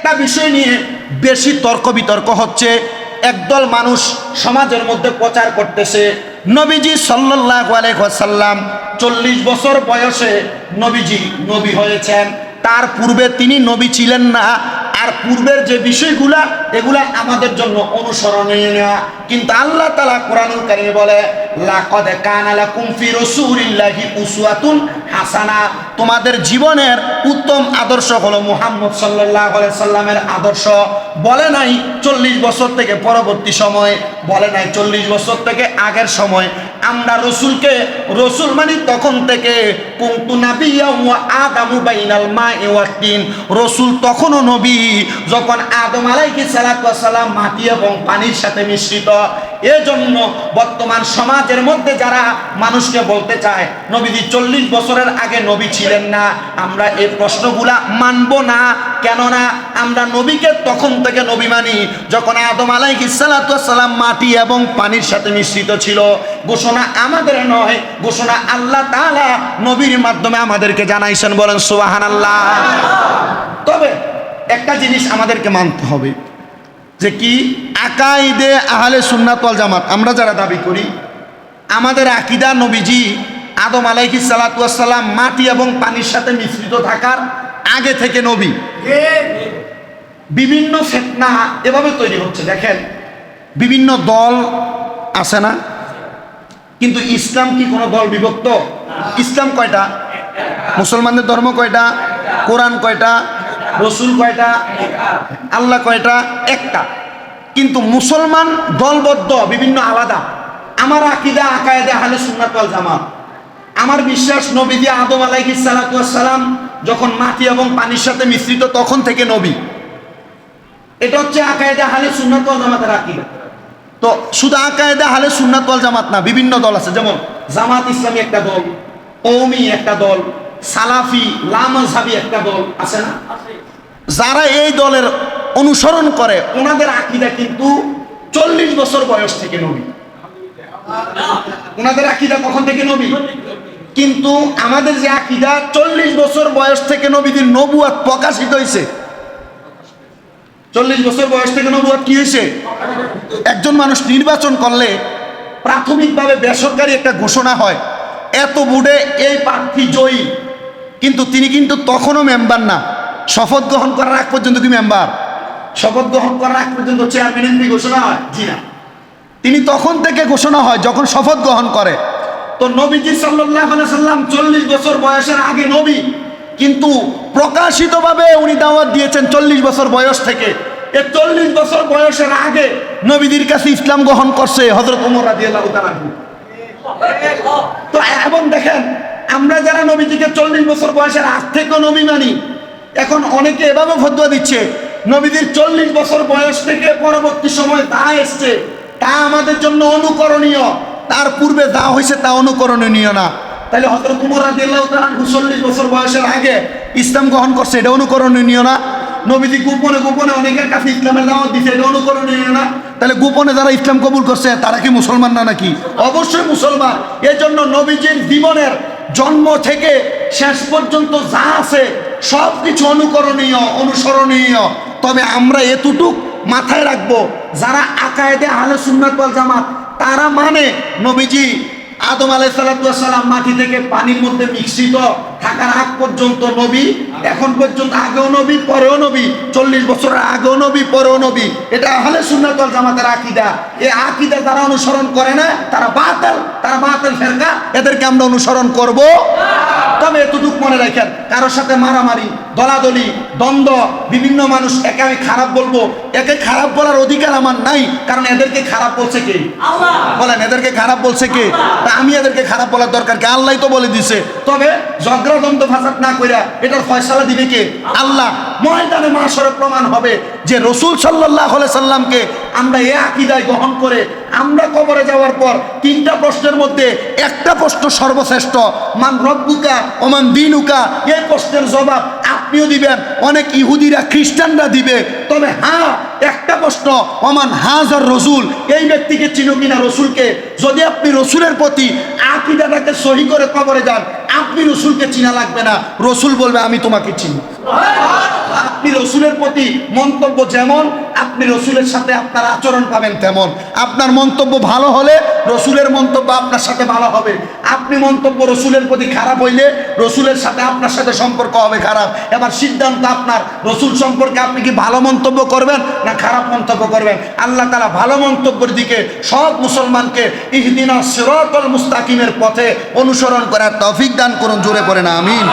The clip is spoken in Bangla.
একটা বিষয় নিয়ে বেশি তর্ক বিতর্ক হচ্ছে। একদল মানুষ সমাজের মধ্যে প্রচার করতেছে, নবীজি সাল্লাহ আলাইসাল্লাম চল্লিশ বছর বয়সে নবীজি নবী হয়েছেন। তার পূর্বে তিনি নবী ছিলেন না আর পূর্বের যে বিষয়গুলা, এগুলা আমাদের জন্য অনুসরণীয়। না কিন্তু আল্লাহ তালা কোরআনুল কারিমে বলে, লাকদ হাসানা। তোমাদের জীবনের উত্তম আদর্শ হলো মুহাম্মদ আলাইহি সাল্লামের আদর্শ। বলে নাই চল্লিশ বছর থেকে পরবর্তী সময়, বলে নাই চল্লিশ বছর থেকে আগের সময়। আমরা রসুলকে, রসুল মানে তখন থেকে কুন্তু নাবিয়া আদামু বাইনাল মা ওয়াত রসুল তখনও নবী, যখন আদম আলাইকে সালাম মাটি এবং পানির সাথে মিশ্রিত। এজন্য বর্তমান সমাজের মধ্যে যারা মানুষকে বলতে চায়, নবীজি চল্লিশ বছরের আগে নবী ছিলেন না, আমরা এই প্রশ্নগুলা মানব না। কেননা আমরা নবীকে তখন থেকে নবী মানি, যখন আদম আলাইহিসালাম মাটি এবং পানির সাথে মিশ্রিত ছিল। ঘোষণা আমাদের নয়, ঘোষণা আল্লাহ তাআলা নবীর মাধ্যমে আমাদেরকে জানাইছেন বলেন সুবাহান আল্লাহ তবে একটা জিনিস আমাদেরকে মানতে হবে যে কি? আকাইদে আহলে সুন্নাত ওয়াল জামাত। আমরা যারা দাবি করি আমাদের আকিদা নবীজি আদম আলাইহি সালাম মাটি এবং পানির সাথে মিশ্রিত থাকার আগে থেকে নবী। বিভিন্ন ফেতনা এভাবে তৈরি হচ্ছে দেখেন। বিভিন্ন দল আছে না? কিন্তু ইসলাম কি কোনো দল বিভক্ত? ইসলাম কয়টা? মুসলমানদের ধর্ম কয়টা? কোরআন কয়টা? রসুল কয়টা? আল্লাহ কয়টা? একটা। কিন্তু মুসলমান দলবদ্ধ, বিভিন্ন আলাদা। আমার আকিদা, আকায়দে আহলে সুন্নাত ওয়াল জামাত। আমার বিশ্বাস, নবীজি আদম আলাইহিস সালাম যখন মাটি এবং পানির সাথে মিশ্রিত, তখন থেকে নবী। এটা হচ্ছে আকায়দা হালে সুন্নাত ওয়াল জামাতের আকিদা। তো শুধু আকায়দা হালে সুন্নাত ওয়াল জামাত না, বিভিন্ন দল আছে। যেমন জামাত ইসলামী একটা দল কৌমি একটা দল, সালাফি লামজাবি একটা দল, আছে না? যারা এই দলের অনুসরণ করে, ওনাদের আকিদা কিন্তু চল্লিশ বছর বয়স থেকে নবী। ওনাদের আকিদা কখন থেকে নবী? কিন্তু আমাদের যে আকিদা, চল্লিশ বছর বয়স থেকে নবীদের নবুয়াত প্রকাশিত হয়েছে চল্লিশ বছর বয়স থেকে নবুয়াত কি হয়েছে একজন মানুষ নির্বাচন করলে প্রাথমিকভাবে বেসরকারি একটা ঘোষণা হয়, এত বুড়ে এই প্রার্থী জয়ী। কিন্তু তিনি কিন্তু তখনও মেম্বার না। শপথ গ্রহণ করার আগ পর্যন্ত কি মেম্বার শপথ গ্রহণ করার আগ পর্যন্ত চেয়ারম্যান এমপি ঘোষণা হয়? জি না। তিনি তখন থেকে ঘোষণা হয় যখন শপথ গ্রহণ করে। তো নবীজি সাল্লাম চল্লিশ বছর বয়সের আগে নবী, কিন্তু প্রকাশিতভাবে উনি দাওয়াত দিয়েছেন চল্লিশ বছর বয়স থেকে। এ চল্লিশ বছর বয়সের আগে নবীদের কাছে ইসলাম গ্রহণ করছে হজরত উমর তো এবং দেখেন, আমরা যারা নবীজিকে চল্লিশ বছর বয়সের আগ থেকেও নবী মানি এখন অনেকে এভাবে ফতুয়া দিচ্ছে, নবীদের চল্লিশ বছর বয়স থেকে পরবর্তী সময় যা এসছে, তা আমাদের জন্য অনুকরণীয়। তার পূর্বে যা হয়েছে তা অনুকরণীয় না। তাহলে হজরত উমর রাদিয়াল্লাহু তাআলা চল্লিশ বছর বয়সের আগে ইসলাম গ্রহণ করছে, এটা অনুকরণীয় না? নবীজি গোপনে গোপনে অনেকের কাছে ইসলামের দাওয়াত দিছে, এটা অনুকরণীয় না? তাহলে গোপনে যারা ইসলাম কবুল করছে, তারা কি মুসলমান না নাকি? অবশ্যই মুসলমান। এজন্য নবীজির জীবনের জন্ম থেকে শেষ পর্যন্ত যা আছে সব কিছু অনুকরণীয়, অনুসরণীয়। তবে আমরা এতটুক মাথায় রাখব, যারা আকায়েদে আহলে সুন্নাত ওয়াল জামাত, তারা মানে নবীজি আদম আলাই সালাম মাটি থেকে পানির মধ্যে মিশ্রিত থাকার আগ পর্যন্ত নবী, এখন পর্যন্ত আগেও নবী, পরেও নবী, চল্লিশ বছরের আগেও নবী, পরেও নবী। এটা আহলে সুন্নাত ওয়াল জামাতের আকিদা। এই আকিদা যারা অনুসরণ করে না, তারা বাতিল তারা বাতিল ফেরকা। এদেরকে আমরা অনুসরণ করব। তবে এতটুক মনে রাখেন কারোর সাথে মারামারি দলাদলি দ্বন্দ্ব বিভিন্ন মানুষ একে আমি খারাপ বলব। একে খারাপ বলার অধিকার আমার নাই কারণ এদেরকে খারাপ বলছে কে? বলেন এদেরকে খারাপ বলছে কে? তা আমি এদেরকে খারাপ বলার দরকার কে? আল্লাহ তো বলে দিছে। তবে ঝগড়াদ্বন্দ্ব ফাসাদ না কইরা এটার ফয়সালা দিবে কে? আল্লাহ। ময়দানে মাসরে প্রমাণ হবে যে রসুল সাল্লাহ সাল্লামকে আমরা এ আকিদায় গ্রহণ করে আমরা কবরে যাওয়ার পর তিনটা প্রশ্নের মধ্যে একটা প্রশ্ন সর্বশ্রেষ্ঠ, মান রব্বুকা ওমান দিনুকা? এই প্রশ্নের জবাব আপনিও দিবেন, অনেক ইহুদিরা, খ্রিস্টানরা দিবে। তবে হ্যাঁ একটা প্রশ্ন ওমান হাজার রসুল? এই ব্যক্তিকে চিনো কিনা রসুলকে? যদি আপনি রসুলের প্রতি আকিদাটাকে সহি করে কবরে যান, আপনি রসুলকে চিনা লাগবে না। রসুল বলবে, আমি তোমাকে চিনি। আপনি রসুলের প্রতি মন্তব্য যেমন, আপনি রসুলের সাথে আপনার আচরণ পাবেন তেমন। আপনার মন্তব্য ভালো হলে রসুলের মন্তব্য আপনার সাথে ভালো হবে। আপনি মন্তব্য রসুলের প্রতি খারাপ হইলে রসুলের সাথে আপনার সাথে সম্পর্ক হবে খারাপ। এবার সিদ্ধান্ত আপনার। রসুল সম্পর্কে আপনি কি ভালো মন্তব্য করবেন না খারাপ মন্তব্য করবেন? আল্লাহ তালা ভালো মন্তব্যের দিকে সব মুসলমানকে ইহদিনা সিরাতাল মুস্তাকিমের পথে অনুসরণ করার তৌফিক দান করুন, জোরে না আমিন।